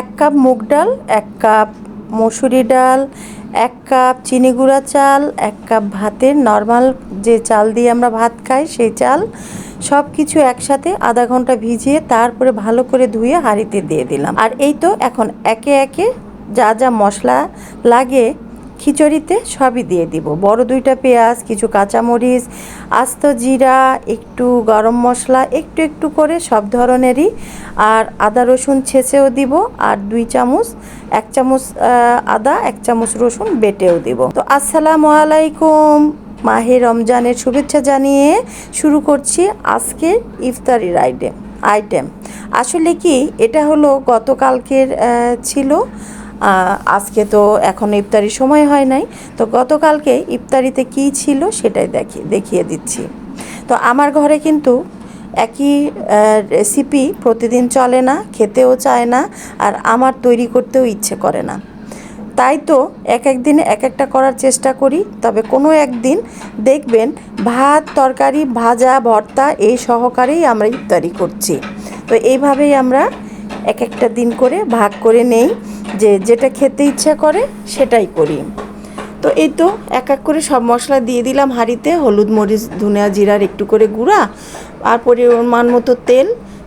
এক কাপ মুগ ডাল, এক কাপ মসুরি ডাল, এক কাপ চিনি গুঁড়া চাল, এক কাপ ভাতের নর্মাল যে চাল দিয়ে আমরা ভাত খাই সেই চাল সব কিছু একসাথে আধা ঘণ্টা ভিজিয়ে তারপরে ভালো করে ধুয়ে হাঁড়িতে দিয়ে দিলাম। আর এই তো এখন একে একে যা যা মশলা লাগে খিচুড়িতে সবই দিয়ে দিব। বড় দুইটা পেঁয়াজ, কিছু কাঁচামরিচ, আস্ত জিরা, একটু গরম মশলা, একটু একটু করে সব ধরনেরই আর আদা রসুন ছেঁচেও দিব আর দুই চামচ, এক চামচ আদা, এক চামচ রসুন বেটেও দিব। তো আসসালামু আলাইকুম। মাহে রমজানের শুভেচ্ছা জানিয়ে শুরু করছি আজকের ইফতারির আইটেম আইটেম আসলে কি, এটা হলো গতকালকের ছিল আজকে তো এখন ইফতারি সময় হয় নাই, তো গতকালকে ইফতারিতে কী ছিল সেটাই দেখি, দেখিয়ে দিচ্ছি। তো আমার ঘরে কিন্তু একই রেসিপি প্রতিদিন চলে না, খেতেও চায় না, আর আমার তৈরি করতেও ইচ্ছে করে না। তাই তো এক এক দিনে এক একটা করার চেষ্টা করি, তবে কোনো একদিন দেখবেন ভাত, তরকারি, ভাজা, ভর্তা এই সহকারেই আমরা ইফতারি করছি। তো এইভাবেই আমরা এক একটা দিন করে ভাগ করে নেই। যে যেটা খেতে ইচ্ছা করে সেটাই করি। তো এই তো এক এক করে সব মশলা দিয়ে দিলাম হাঁড়িতে, হলুদ মরিচ, ধনিয়া জিরার একটু করে গুঁড়া, আর পরিমাণ মতো তেল,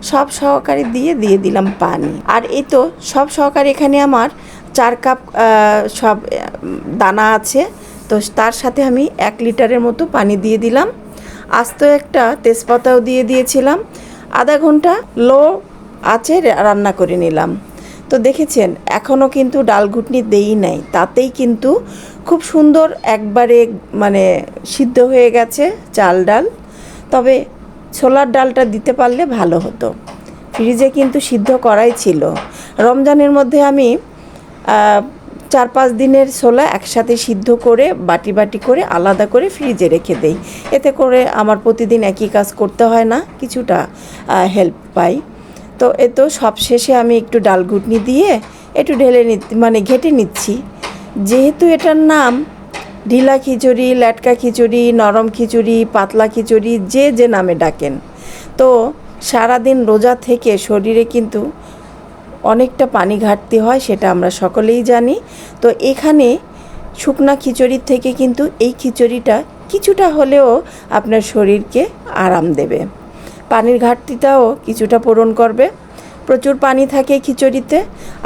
সব সহকারে দিয়ে দিয়ে দিলাম পানি। আর এই তো সব সহকারে এখানে আমার চার কাপ সব দানা আছে। তো তার সাথে আমি এক লিটারের মতো পানি দিয়ে দিলাম। আস্ত একটা তেজপাতাও দিয়ে দিয়েছিলাম। আধা ঘণ্টা লো আছে রান্না করে নিলাম। তো দেখেছেন, এখনও কিন্তু ডাল ঘুটনি দেই নাই। তাতেই কিন্তু খুব সুন্দর একবারে মানে সিদ্ধ হয়ে গেছে চাল ডাল। তবে ছোলার ডালটা দিতে পারলে ভালো হতো। ফ্রিজে কিন্তু সিদ্ধ করাই ছিল। রমজানের মধ্যে আমি চার পাঁচ দিনের ছোলা একসাথে সিদ্ধ করে, বাটি বাটি করে আলাদা করে ফ্রিজে রেখে দেই। এতে করে আমার প্রতিদিন একই কাজ করতে হয় না, কিছুটা হেল্প পাই। তো এ তো সব শেষে আমি একটু ডাল ঘুটনি দিয়ে একটু ঢেলে নি মানে ঘেটে নিচ্ছি। যেহেতু এটার নাম, ঢিলা খিচুড়ি, ল্যাটকা খিচুড়ি, নরম খিচুড়ি, পাতলা খিচুড়ি, যে যে নামে ডাকেন। তো সারাদিন রোজা থেকে শরীরে কিন্তু অনেকটা পানি ঘাটতি হয়, সেটা আমরা সকলেই জানি। তো এখানে শুকনা খিচুড়ির থেকে কিন্তু এই খিচুড়িটা কিছুটা হলেও আপনার শরীরকে আরাম দেবে। পানির ঘাটতিটাও কিছুটা পূরণ করবে। প্রচুর পানি থাকে খিচুড়িতে,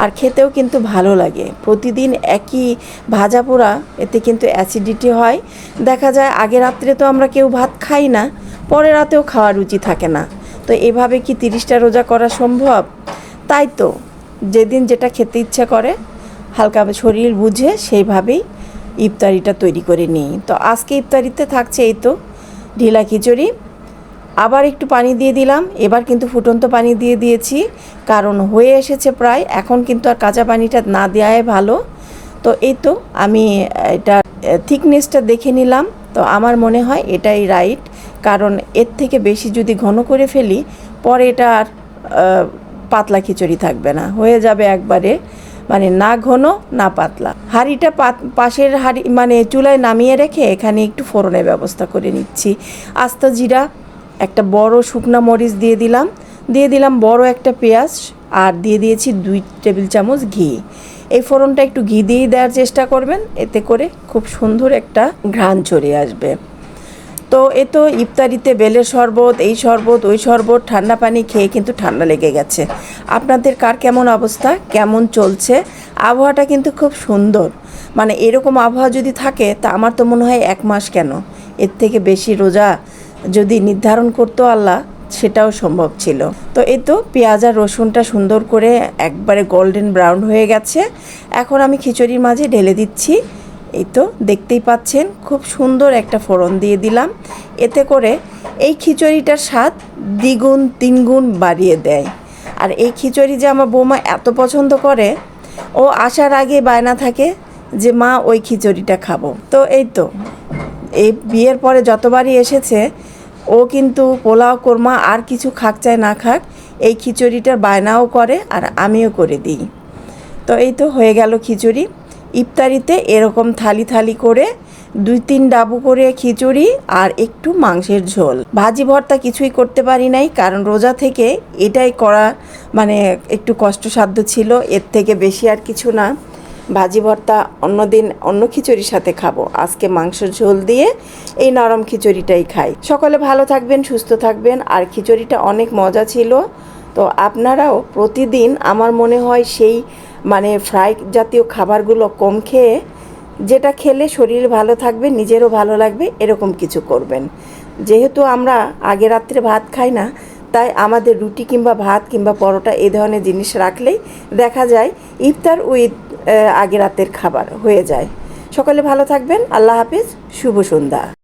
আর খেতেও কিন্তু ভালো লাগে। প্রতিদিন একই ভাজা পোড়া, এতে কিন্তু অ্যাসিডিটি হয়। দেখা যায় আগে রাত্রে তো আমরা কেউ ভাত খাই না, পরে রাতেও খাওয়ার রুচি থাকে না। তো এভাবে কি তিরিশটা রোজা করা সম্ভব? তাই তো, যেদিন যেটা খেতে ইচ্ছা করে, হালকা শরীর বুঝে সেইভাবেই ইফতারিটা তৈরি করে নিই। তো আজকে ইফতারিতে থাকছে এই তো, ঢিলা খিচুড়ি। আবার একটু পানি দিয়ে দিলাম। এবার কিন্তু ফুটন্ত পানি দিয়ে দিয়েছি। কারণ হয়ে এসেছে প্রায়। এখন কিন্তু আর কাঁচা পানিটা না দেওয়াই ভালো। তো এই তো আমি এটা থিকনেসটা দেখে নিলাম। তো আমার মনে হয় এটাই রাইট কারণ এর থেকে বেশি যদি ঘন করে ফেলি, পরে এটা আর পাতলা খিচুড়ি থাকবে না। হয়ে যাবে একবারে মানে না ঘন, না পাতলা। হাঁড়িটা পাশের হাঁড়ি মানে চুলায় নামিয়ে রেখে এখানে একটু ফোড়নের ব্যবস্থা করে নিচ্ছি। আস্ত জিরা একটা বড় শুকনা মরিচ দিয়ে দিলাম। দিয়ে দিলাম বড় একটা পেঁয়াজ আর দিয়ে দিয়েছি দুই টেবিল চামচ ঘি। এই ফোড়নটা একটু ঘি দিয়েই দেওয়ার চেষ্টা করবেন, এতে করে খুব সুন্দর একটা ঘ্রাণ চড়ে আসবে। তো এ তো ইফতারিতে বেলের শরবত, এই শরবত, ওই শরবত, ঠান্ডা পানি খেয়ে কিন্তু ঠান্ডা লেগে গেছে। আপনাদের কার কেমন অবস্থা? কেমন চলছে? আবহাওয়াটা কিন্তু খুব সুন্দর। মানে এরকম আবহাওয়া যদি থাকে, তা আমার তো মনে হয় এক মাস কেন? এর থেকে বেশি রোজা যদি নির্ধারণ করতো আল্লাহ, সেটাও সম্ভব ছিল। তো এই তো পেঁয়াজ আর রসুনটা সুন্দর করে একবারে গোল্ডেন ব্রাউন হয়ে গেছে। এখন আমি খিচুড়ির মাঝে ঢেলে দিচ্ছি। এই তো দেখতেই পাচ্ছেন, খুব সুন্দর একটা ফোড়ন দিয়ে দিলাম। এতে করে এই খিচুড়িটার স্বাদ দ্বিগুণ তিনগুণ বাড়িয়ে দেয়। আর এই খিচুড়ি যে আমার বৌমা এত পছন্দ করে, ও আসার আগে বায়না থাকে যে, মা, ওই খিচুড়িটা খাব। তো এই তো, এই বিয়ের পরে যতবারই এসেছে ও কিন্তু পোলাও কোরমা আর কিছু খাক চায় না খাক, এই খিচুড়িটার বায়নাও করে আর আমিও করে দিই। তো এই তো হয়ে গেল খিচুড়ি। ইফতারিতে এরকম থালি থালি করে দুই তিন ডাবু করে খিচুড়ি আর একটু মাংসের ঝোল। ভাজি ভর্তা কিছুই করতে পারি নাই, কারণ রোজা থেকে এটাই করা মানে একটু কষ্টসাধ্য ছিল, এর থেকে বেশি আর কিছু না। ভাজি ভর্তা অন্যদিন অন্য খিচুড়ির সাথে খাব। আজকে মাংসের ঝোল দিয়ে এই নরম খিচুড়িটাই খাই। সকলে ভালো থাকবেন, সুস্থ থাকবেন। আর খিচুড়িটা অনেক মজা ছিল। তো আপনারাও প্রতিদিন আমার মনে হয় সেই মানে ফ্রাই জাতীয় খাবারগুলো কম খেয়ে যেটা খেলে শরীর ভালো থাকবে, নিজেরও ভালো লাগবে, এরকম কিছু করবেন। যেহেতু আমরা আগে রাত্রে ভাত খাই না তাই আমাদের রুটি কিংবা ভাত কিংবা পরোটা এ ধরনের জিনিস রাখলেই দেখা যায় ইফতার উইথ আগে রাতের খাবার হয়ে যায়। সকলে ভালো থাকবেন। আল্লাহ হাফিজ। শুভ সন্ধ্যা।